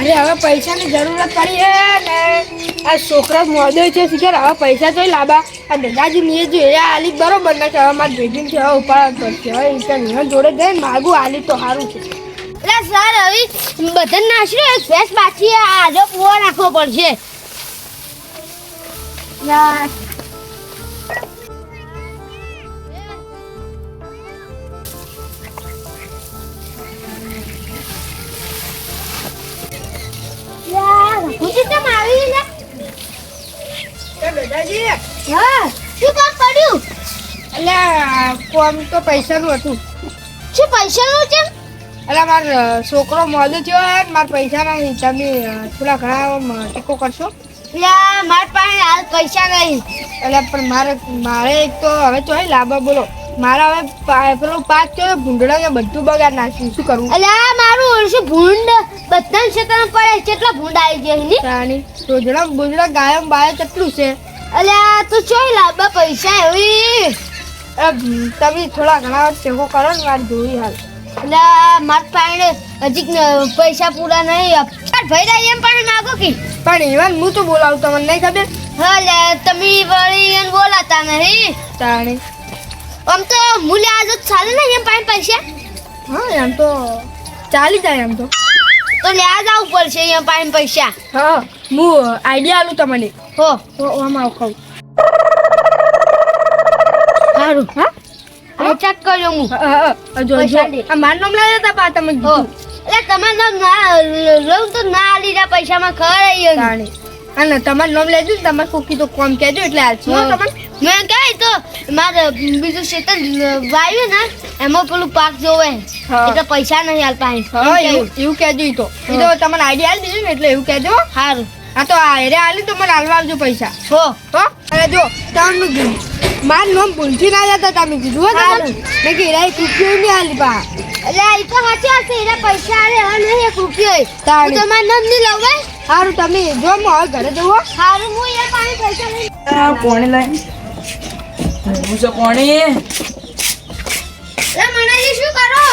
મારે હવે પૈસાની જરૂરત પડી છે ને. આ છોકરા મોદો છે શીખર હવે પૈસા તો લાંબા. આ દાદાજી ને જો એ આલી બરોબર ના કે હવે મારે ભેગી છે હવે ઉપાડ પડશે. હવે કાંઈ જોડે જઈને માગું આલી તો સારું છે. એટલે સર હવે બધાને નાશરે એક ભેંસ પાછી આજો પૂરો નાખવો પડશે. ના હું શું એટલે કોમ તો પૈસાનું હતું શું પૈસાનું છે એટલે મારો છોકરો મોદો થયો હે પૈસા નહીં તમે થોડા ઘણા ટેકો કરશો યા મારા પાસે હાલ પૈસા નહીં એટલે પણ મારે મારે એક તો હવે તો લાંબા બોલો મારા હવે પેલો પાક થયો ભૂંડડા કે બધું બગાડ નાખ્યું શું કરવું આ મારું ઓળશું ભૂંડ? બધા ક્ષેત્ર પડે. કેટલા ભૂંડ આવી જાય ની રાણી રોજડા બોજડા ગાયમ બાય કેટલું છે? અલ્યા તો ચોય લાંબા પૈસા એવી. તમે થોડા ઘણા ચેકો કરો ને મારે જોઈ હાલ. એટલે આ મારા પાસે હજી પૈસા પૂરા નહીં. ભાઈ રહી એમ પણ માગો કે. પણ એવા હું તો બોલાવું તમને નહીં ખબર? હા તમે વળી એને બોલાતા નહીં. તાણી આમ તો મૂલ્ય આજ ચાલે ને એમ પાસે પૈસા હા એમ તો ચાલી જાય એમ તો. તો લે જ આવવું પડશે એમ પાસે પૈસા હા હું આઈડિયા આલું તમને. હો. તો આમાં કહું સારું હા? હવે ચેક કર્યો હું. જો જો. આ મારું નામ લાવ્યા હતા પા તમે એટલે તમારે નામ ના લઉં તો ના લીધા પૈસામાં ખરાઈ અને તમારું નામ લેજો તમારે કોકી તો કોમ કહેજો એટલે આ હો. તમને. મેં કહે તો મારે બીજું ક્ષેત્ર વાવ્યું ને એમાં પેલું પાક જોવે. હા. એટલે પૈસા નહીં હાલ પાસે હા એવું કહેજો તો. એ તો તમને આઈડિયા આવી દીધું ને એટલે એવું કહેજો. સારું હા તો આ હેરે આલી તો મને હાલવા આવજો પૈસા. હો. હો અરે જો તમને કીધું મારું નામ ભૂલથી ના જતા તમે કીધું હો તમે મેં કીધું એક રૂપિયો નહીં હાલી પા એટલે એ તો સાચી વાત છે એના પૈસા આલે હવે નહીં એક રૂપિયો હું તમારું નામ નહીં લઉં સારું તમે જો હું ઘરે જવું સારું હું એ પાણી પૈસા લઈ કોણ પોણી લાઈ? હું છે પોણી એટલે મનાજી શું કરો?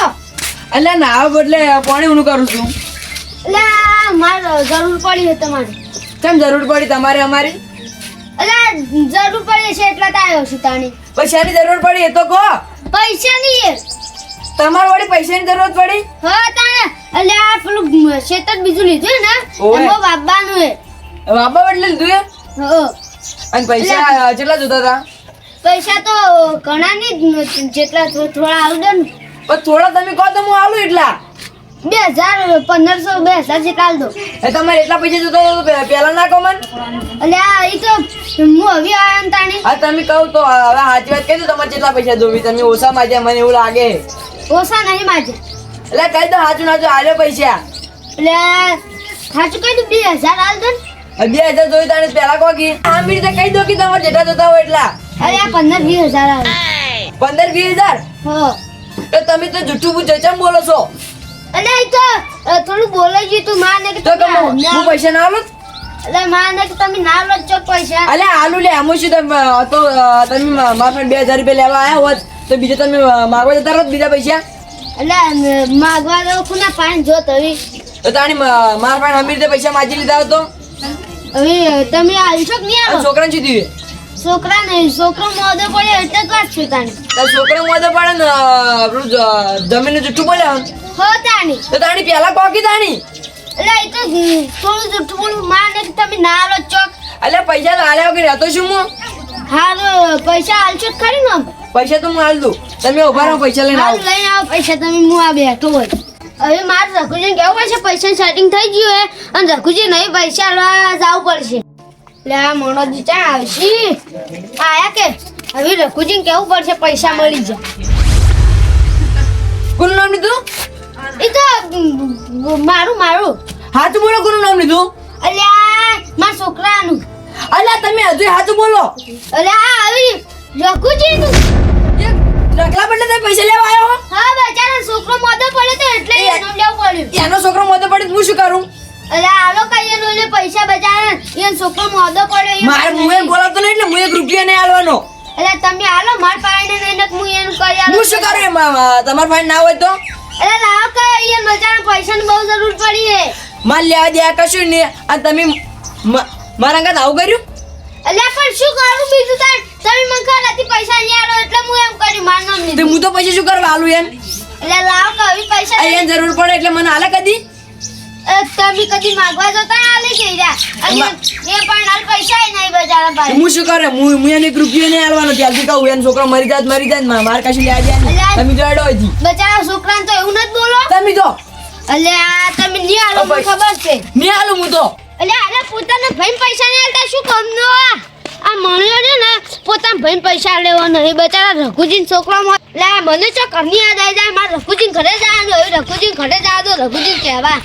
એટલે નાવા બદલે પોણી હું કરું છું. એટલે મારે જરૂર પડી છે તમારી. કેમ જરૂર પડી તમારે અમારી? એટલે જરૂર પડી છે એટલે તો આવ્યો છું તાણી. પૈસાની જરૂર પડી એ તો કહો. તમારે વળી પૈસાની જરૂરત પડી? હા તાણે. એટલે આ પેલું ક્ષેત્ર બીજું લીધું ને. એમાં બાબાનું હે બાબા એટલે લીધું એ? અને પૈસા કેટલા જોતા હતા? પૈસા તો ઘણા નહીં જેટલા થોડા આવી ને. પણ થોડા તમે કહો તો હું આવું એટલા. બે હજાર પંદરસો બે હજાર જેટલા કાલ દો. એ તમારે એટલા પૈસા જોતા હતા તો પે- પહેલા ના કહો મને. એટલે આ એ તો હું હવે આવ્યા ને તાણી. હા તમે કહું તો હવે સાચી વાત કહી દો તમારે જેટલા પૈસા જોવી. તમે ઓછા માજ્યા મને એવું લાગે. ઓછા નહીં માજે. એટલે કહી દો સાચું નાચું આલ્યો પૈસા. એટલે સાચું કહી દઉં બે હજાર હાલ દો બે હજાર જોઈ તાણે પેલા કહો કે આમ રીતે કહી દો કે તમારે જેટલા જોતા હોય એટલા. અરે આ પંદર વીસ હજાર આવે. પંદર વીસ હજાર? હો. તો તમે તો જુઠ્ઠું પૂછો ચમ બોલો છો? અને એ તો થોડું બોલાઈ ગયું તું માને કે તો હું પૈસા ના આલું? એટલે માને કે તમે ના લો છો પૈસા. અલે આલુ લે હું શું તમે તો તમે મારા પાસે બે હજાર રૂપિયા લેવા આવ્યા હોત તો બીજો તમે માગવા જતા રહો બીજા પૈસા. એટલે અ, માગવા દો ખુના પાંચ જો તવી તો તાણી મારા પાસે અમીર પૈસા માજી લીધા હતો હવે તમે આવશો કે નહીં આવો છોકરાને શું થયું? છોકરા નહીં છોકરો મોદો પડે એટલે જ વાત છું તાણી તાર છોકરા મોઢે પડે ને આપણું જમીન જુઠ્ઠું બોલ્યા હો તાણી. તો તાણી પેલા કોકી તાણી? એટલે એ તો થોડું જુઠ્ઠું બોલું. માને કે તમે ના લો ચોક. એટલે પૈસા લાલ્યા વગર રહેતો છું હું. હારું પૈસા હાલશો ખરી ને? પૈસા તો હું હાલ દઉં. તમે ઊભા રહો પૈસા લઈને આવો. લઈને આવો પૈસા તમે હું આ બેઠો હોય. હવે મારે રઘુજી કેવું પડશે પૈસા સેટિંગ થઈ ગયું હે. અને રઘુજી નહીં પૈસા લેવા જવું પડશે. આ મોનોજી ચા આવશે? આયા કે? હવે રઘુજી કેવું પડશે? પૈસા મળી જાય. કોનું નામ લીધું? એ તો મારું મારું. હાચું બોલો કોનું નામ લીધું? અલ્યા મારા છોકરાનું. અલ્યા તમે હજુ હાચું બોલો. અલ્યા આવી રઘુજીનું. રખલા પડે તમે પૈસા લેવા આવ્યો હા? બચારા છોકરો મોતો પડ્યો તો એટલે એનું લેવું પડ્યું. એનો છોકરો મોતો પડે તો હું શું કરું? અલ્યા આલો કઈ એનો છોકરો મોદો પડ્યો મારે એમ બોલાવતો નહીં એટલે હું એક રૂપિયા નહીં આલવાનો. એટલે તમે આલો માર પાઈને નહીં ને હું એનું કરી આલો. હું શું કરું એમાં? તમાર પાસે ના હોય તો? એટલે લાવ કે અહીંયા મજાના પૈસાની બહુ જરૂર પડી હે માર લેવા દે કશું નહીં. અને તમે મારા અંગત આવું કર્યું? એટલે પણ શું કરું બીજું તાર? તમે મને ખરાથી પૈસા નહીં આલો એટલે હું એમ કર્યું માર નામ નહીં લીધું. હું તો પછી શું કરવા આલું એમ? એટલે લાવ કે પૈસા આ જરૂર પડે એટલે મને આલે કદી? તમે કદી માગવા જતા આલી કે રહ્યા એ પણ હાલ પૈસા નહીં બજારા પાસે હું શું કરે? હું હું એને એક રૂપિયો નહીં આલવાનો. ત્યારથી કહું એને છોકરો મરી જાય મરી જાય ને માર કશું લે આજે તમે જો અડો હજી બચારા છોકરાને તો એવું નથી બોલો? તમે જો અલે આ તમે નહીં આલો મને ખબર છે. નહીં આલો હું તો. અલે આને પોતાના ભાઈ પૈસા નહીં આલતા શું કામનો આ? આ મણ્યો છે ને પોતાના ભાઈ પૈસા લેવા નહીં બચારા રઘુજી છોકરા આ મને ચો કરની યાદ આવી જાય મારે રઘુજી ઘરે જવાનું હવે રઘુજી ઘરે જવા દો રઘુજી કહેવા.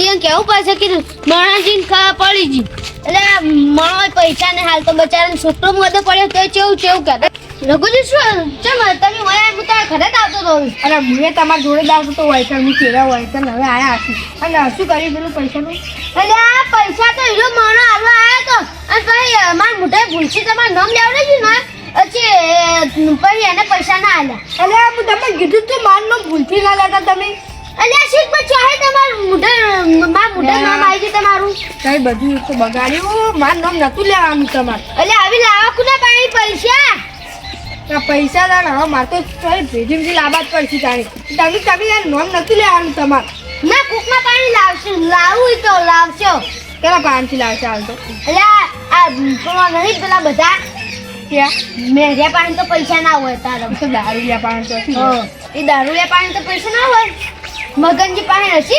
એને કેવું પડશે કે મણાજીને ખબર પડી ગઈ. એટલે મણો પૈસા ને હાલ તો બચારાને છોકરો મોદો પડ્યો તો ચેવું ચેવું કહેતા રઘુજી શું ચમ તમે વયા હું તારા ઘરે જ આવતો હતો અને હું તમારા જોડે જ આવતો તો વાયકર હું કેરા વાયકર હવે આયા હશે અને શું કર્યું પેલું પૈસાનું? એટલે આ પૈસા તો હીરો મણો હાલવા આવ્યો તો. અને પછી અ, મારા મોઢે ભૂલથી તમારું નામ લેવડે છે ને પછી એને પૈસા ના આલ્યા એટલે હું તમને કીધું તું મારું નામ ભૂલથી ના લેતા તમે. આ શીખ પર ચાહે તમારું મુઢા મારા મુઢા નામ આવી ગયું તમારું. કઈ બધું તો બગાડ્યું. મારું નામ નતું લેવાનું તમારે. એટલે આવી લાવા કુના પાણી પૈસા? આ પૈસા ના હવે મારે તો ચાલ ભેજીમથી લાવવા જ પડશે તાણી. તમે તમે યાર નામ નતું લેવાનું તમારે. ના કૂકમાં પાણી લાવશે. લાવું તો લાવશો. કેટલા પાણીથી લાવશે હાલ તો? અલ્યા આ તમારા નહીં પેલા બધા મેઘ્યા પાણી તો પૈસા ના હોય તારા. તો દારૂ પાણી તો હં. એ દારૂયા પાણી તો પૈસા ના હોય. મગનજી પાસે હશે?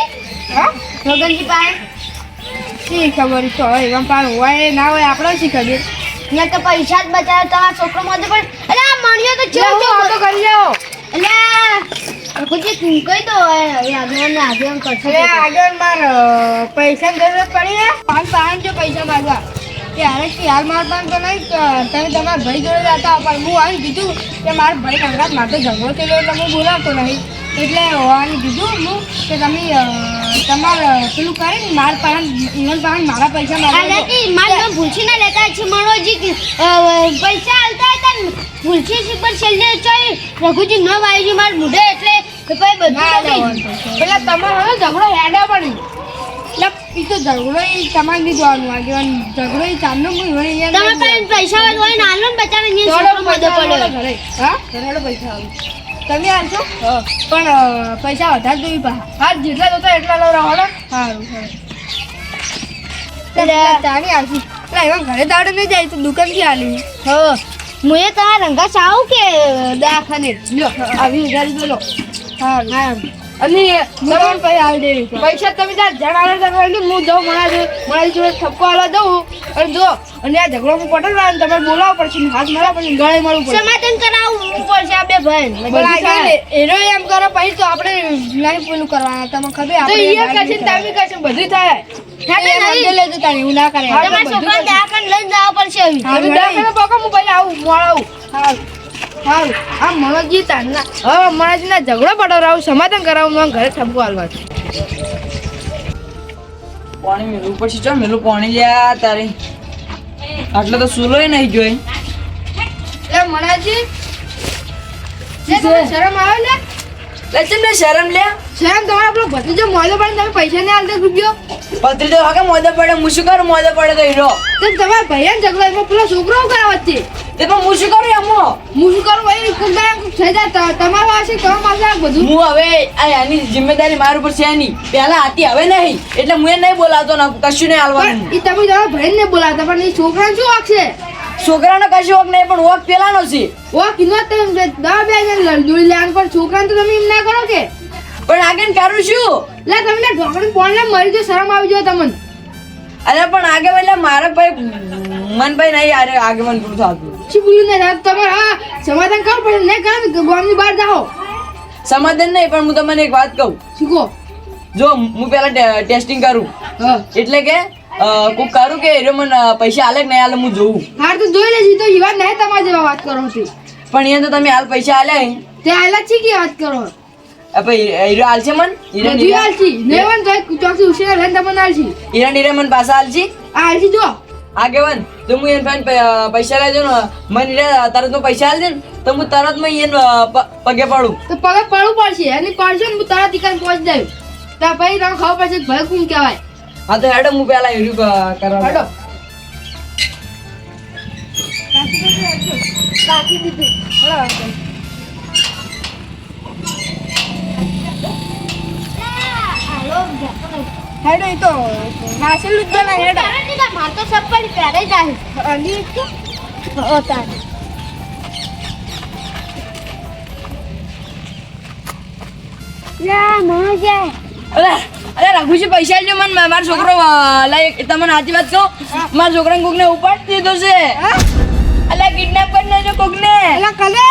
હા? મગનજી પાસે? શી ખબર છો? એમાં પણ હોય ના હોય આપણે શી ખબર? ત્યાં તો પૈસા જ બચાવે તમારા છોકરો મોઢે પણ અરે આ મણિયો તો છે હું આટો કરી જાઓ એટલે ખુજી તો દો હવે આગળ ને આગળ કરશે. અરે આગળ માર પૈસા જરૂરત પડી ને પાંચ પાંચ જો પૈસા માગવા. કે હારે કે હાલ માર પણ તો નહીં તમે તમારા ભાઈ જોડે જતા પણ હું આવી કીધું કે મારા ભાઈ કંગાત મારે તો ઝઘડો થયેલો એટલે હું બોલાવતો નહીં. એટલે આવીને કીધું હું કે તમે તમારે પેલું કરે ને માર પાસે ઈવન પાસે મારા પૈસા મારા નામ ના લેતા છે મનોજી પૈસા આલતા હતા ને ભૂલછી સી પર છેલ્લે ચોઈ રઘુજી ન વાયજી માર મૂઢે એટલે પછી બધું કઈ-. પેલા તમારો હવે ઝઘડો હેડા પણ એટલે એ તો ઝઘડો એ તમારે નહીં જોવાનું આગેવાન ઝઘડો એ ચાંદનો હું હવે તમે પૈસા હોય તો હોય ને આલો ને બચારા ને જોડો છોકરો પૈસા પડ્યો હા? ઘરેડો પૈસા આલો. તમે આવશો પણ પૈસા વધારે જોઈ પા હા જેટલા જોતા એટલા લવડાવો ને સારું સારું. ચાલી આવશે એટલે એમાં ઘરે દાડે નહીં જાય તો દુકાનથી આલી. હો. હું એ તમારા રંગા ચાવું કે દાખાને આવી હજાર બોલો હા હા. અને નરણ પૈસા આવી દે પૈસા તમે ત્યાં જણાવે તમે હું જાઉં મારા મારી જોડે ઠપકો આલવા દઉં અને જો અને આ ઝઘડો હું પટાડવા અને તમારે બોલાવવો પડશે હાથ મારા પડશે ગળે મારું પડશે. સમાધાન કરાવવું પડશે આ બે ભાઈ. એનો એમ કરો પછી તો આપણે લાઈફ પેલું કરવાના તમે ખબર તો એ ને તમે કરશે બધું થાય. છોકરા દવાખાને લઈને જવા પડશે હવે. તમે હું પછી આવું મોડ આવું. સારું આ મનોજી તારના હવે મનોજીના ઝઘડો પડાવડાવું સમાધાન કરાવું મને ઘરે ઠપકો હાલવા પાણી મેલું પછી ચાલ મેલું પાણી લ્યા તારે. આટલો તો સુલોય નહીં જોઈ લે, તમને શરમ આવે ને? લે ચમ ને શરમ લ્યા શરમ તમારે આપણો ભત્રીજો મોડો પડે ને તમે પૈસા નહીં આલતા રૂપિયો પત્રી તો હાકે મોદે પડે હું શું કરું? મોદે પડે તો હીરો. તો તમારા ભાઈ ઝઘડો એમાં પેલો છોકરો કરાવતી તે પણ હું શું કરું અમો હું શું કરું ભાઈ? કુંડા થઈ જાય તમારો આ છે તમારું પાસે આ બધું. હું હવે આ આની જિમ્મેદારી મારા ઉપર છે નહીં પહેલા હતી હવે નહીં. એટલે હું એ નહીં બોલાતો ને કશું નહીં હાલવાનું. એ તમે તમારા ભાઈને બોલાતા પણ એ છોકરાને શું વાક છે છોકરાનો કશું વોક નહીં પણ વોક પેલાનો છે. વોક ઇનો તમે દવા બે હજાર દોડી લેવાનું પણ છોકરાને તો તમે એમ ના કરો કે? પણ આગળ કરું શું? લે તમે ઢોકળી પોણને મરી જો શરમ આવી જાય તમને. અરે પણ આગે એટલે મારા ભાઈ મનભાઈ નહીં યાર આગેવાન પૂરું થતું. શું ને તમારે હા સમાધાન કરવું પડે? નહીં કામ ગામની બહાર જાઓ. સમાધાન નહીં પણ હું તમને એક વાત કહું. શીખો જો હું પહેલા ટેસ્ટિંગ કરું. હા એટલે કે કોક કરું કે એરો મને પૈસા આલે કે નહીં આલે હું જોઉં. હાર તો જોઈ લેજી તો ઈવાન નહીં તમારા જેવા વાત કરો છો. પણ અહીંયા તો તમે હાલ પૈસા આલે હે. તે આયલા છે કે વાત કરો? હીરો આલશે મન? હીરા બધું આલછી નેવન તો ચોકસી ઉશેર લઈને તમને આલછી હીરા નીરે મન પાછા આલશી? આ આલછી જો. આગેવાન તો હું એને ફાઈન પૈસા લેજો ને મને તરતનું પૈસા આલ દે ને તો હું તરતમાં એને પગે પડું. તો પગે પડવું પડશે અને પડશે ને હું તારા દીકરાને પહોંચી જાય તો ભાઈ તમે ખબર પડશે ભાઈ કોણ કહેવાય. હા તો હેડો હું પેલા હેડું કરવા હેડો. દીધું. હેડો એ તો નાસેલું જ બનાય હેડો. તારે દીધા તો ચપ્પલ પહેરે જાય અને અરે રઘુજી પૈસા આલજો મને મારો છોકરો લાઈક તમને સાચી વાત કહું? મારા છોકરાને કોકને ઉપાડી દીધો છે. હા. અલ્યા કિડનેપ કરી નાખ્યો કોકને. એલા કલે?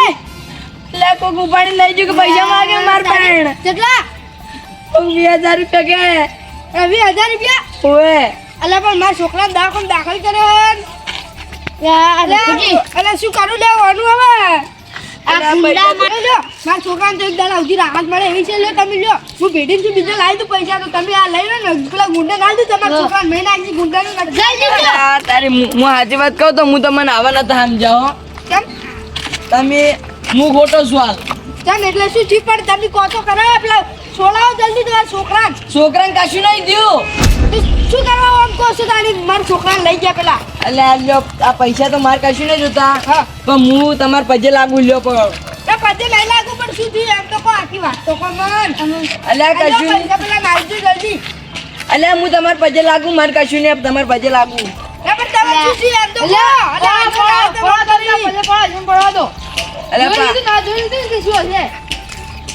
અલ્યા કોક ઉપાડી લઈ ગયો કે પૈસા માંગે માર પણ કેટલા? કોક વીસ હજાર રૂપિયા કે? એ વીસ હજાર રૂપિયા? ઓએ અલા પણ મારા છોકરા દાખલ દાખલ કર્યો યા અલા શું કરું? હવે. અલા, કુંડામાં અરે મારા છોકરાને તો એક દાડા સુધી રાહત મળે એવી છે લો તમે લ્યો. હું ભેટી છું બીજા લાવી દઉં પૈસા તો તમે આ લઈ લો ને પેલા ગુંડા નાખ દઉં તમારા છોકરા છોકરાને મેં નાખી ગુંડાનું નાખી જલ્દી તારી હું હું સાચી વાત કહું તો હું તમને આવા નતા સમજાવો કેમ? તમે હું ખોટો છું હાલ. કેમ? એટલે શું ઠીક પણ તમે કહો તો કરો પેલા છોડાવો જલ્દી તમારા છોકરાને. છોકરાને કશું નહીં થયું. શું કરવા આમ કહો છો તારી? મારા છોકરાને લઈ ગયા પેલા. એટલે લ્યો આ પૈસા તો મારે કશું નહીં જોતા. હા. પણ હું તમારે પજે લાગુ લ્યો પણ. પછી નહીં લાગુ પણ શું થયું? એમ તો આખી વાત તો મન. અલ્યા કશું પૈસા પેલા જલ્દી. અલ્યા હું તમારે પજે લાગુ મારે કશું નહીં તમારે પજે લાગુ. એ પણ તમે શું થયું? એમ તો કહો. અલા, આ તો રાતે વાત અલ્યા ના જોયું કે શું હશે?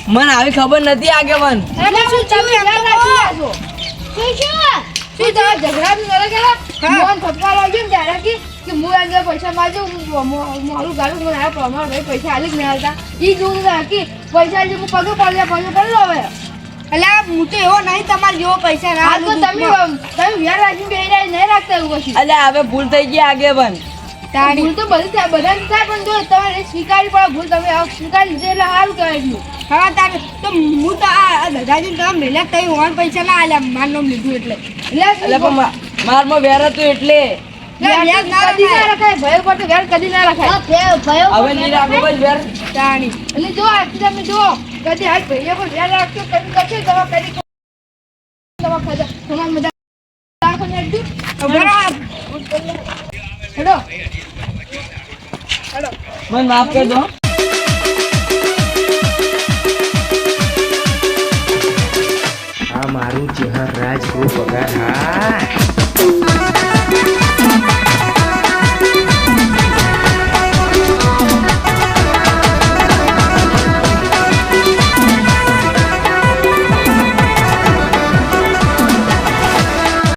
મને આવી ખબર નથી આગેવન. શું તમે ઝઘડા બી કરે કેલા મોહન થપ્પા લાગ્યો ને ત્યારે કે કે હું અંદર પૈસા માંગે મારું ગાડું મને આ પ્રમાણ ભાઈ પૈસા આલી જ નહીં આવતા રાખી પૈસા આલી હું પગે પડ્યા હવે. એટલે હું તો એવો નહીં તમારે જેવો પૈસા ના તો તમે તમે વ્યાર રાખીને બે નહીં રાખતા એવું કશું? અલ્યા હવે ભૂલ થઈ ગઈ આગેવન. ભૂલ તો બધી બધા થાય પણ જો તમારે સ્વીકારી પડે ભૂલ તમે સ્વીકારી લીધી એટલે સારું કહેવાય હા તારે તો હું તો આ દાદાજી તમે મેલ્યા તઈ ઓન પૈસા ના આલ્યા મારનો લીધું એટલે. એટલે પણ મારમાં વેર હતું એટલે. વ્યાજ ના રખાય. ભય મારું ચહેર રાજ ગૃહ પગાર હા